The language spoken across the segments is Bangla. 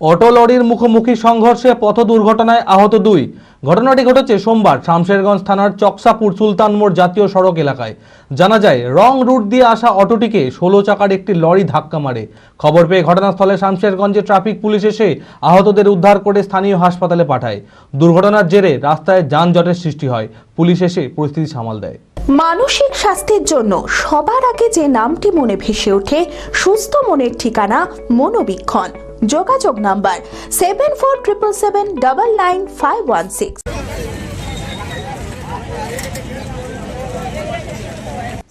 অটো লরির মুখোমুখি সংঘর্ষে পথ দুর্ঘটনায় আহত দুই। ঘটনাটি ঘটেছে সোমবার শামশেরগঞ্জ থানার চকসাপুর সুলতান মোড় জাতীয় সড়ক এলাকায়। জানা যায়, রং রুট দিয়ে আসা অটোটিকে ষোলো চাকার একটি লরি ধাক্কা মারে। খবর পেয়ে ঘটনাস্থলে শামশেরগঞ্জে ট্রাফিক পুলিশ এসে আহতদের উদ্ধার করে স্থানীয় হাসপাতালে পাঠায়। দুর্ঘটনার জেরে রাস্তায় যানজটের সৃষ্টি হয়। পুলিশ এসে পরিস্থিতি সামাল দেয়। মানসিক স্বাস্থ্যের জন্য সবার আগে যে নামটি মনে ভেসে ওঠে, সুস্থ মনের ঠিকানা মনোবীক্ষণ। যোগাযোগ number seven four triple seven double nine five one six.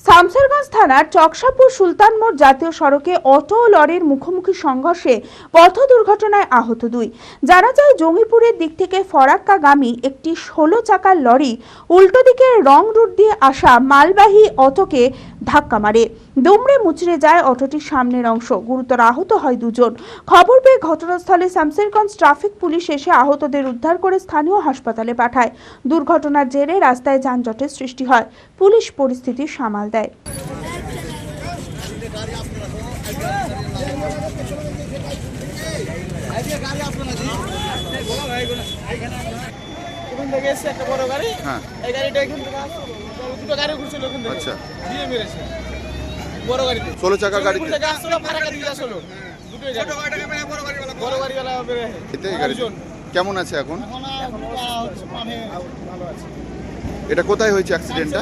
Shamsherganj থানার চকসাপুর সুলতান মোড় জাতীয় সড়কে অটো লরির মুখোমুখি সংঘর্ষে পথ দুর্ঘটনায় আহত দুই। জানা যায়, জঙ্গিপুরের দিক থেকে ফরাক্কাগামী একটি ষোলো চাকার লরি উল্টো দিকে রং রুট দিয়ে আসা মালবাহী অটোকে ধাক্কা মারে। দুমড়ে মুচড়ে যায় অটোটির সামনের অংশ। গুরুতর আহত হয় দুজন। খবর পেয়ে ঘটনাস্থলে শামসেরগঞ্জ ট্রাফিক পুলিশ এসে আহতদের উদ্ধার করে স্থানীয় হাসপাতালে পাঠায়। দুর্ঘটনার জেরে রাস্তায় যানজটের সৃষ্টি হয়। পুলিশ পরিস্থিতি সামাল দেয়। ওখান থেকে এসছে একটা বড় গাড়ি হ্যাঁ। এই গাড়িটা এখান থেকে দুটো গাড়ি ঘুরছিল ওখান থেকে। আচ্ছা। দিয়ে মেরেছে। বড় গাড়িতে। ষোলো চাকা গাড়িতে। জঙ্গিপুর থেকে আসলো ফারাক্কা দিকে আসলো। দুটোই গাড়ি। বড় গাড়িওয়ালা বেড়ে এতে গাড়ি। কেমন আছে এখন? মানে ভালো আছে। এটা কোথায় হয়েছে অ্যাক্সিডেন্টটা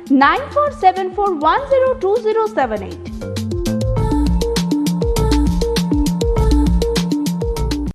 947410278.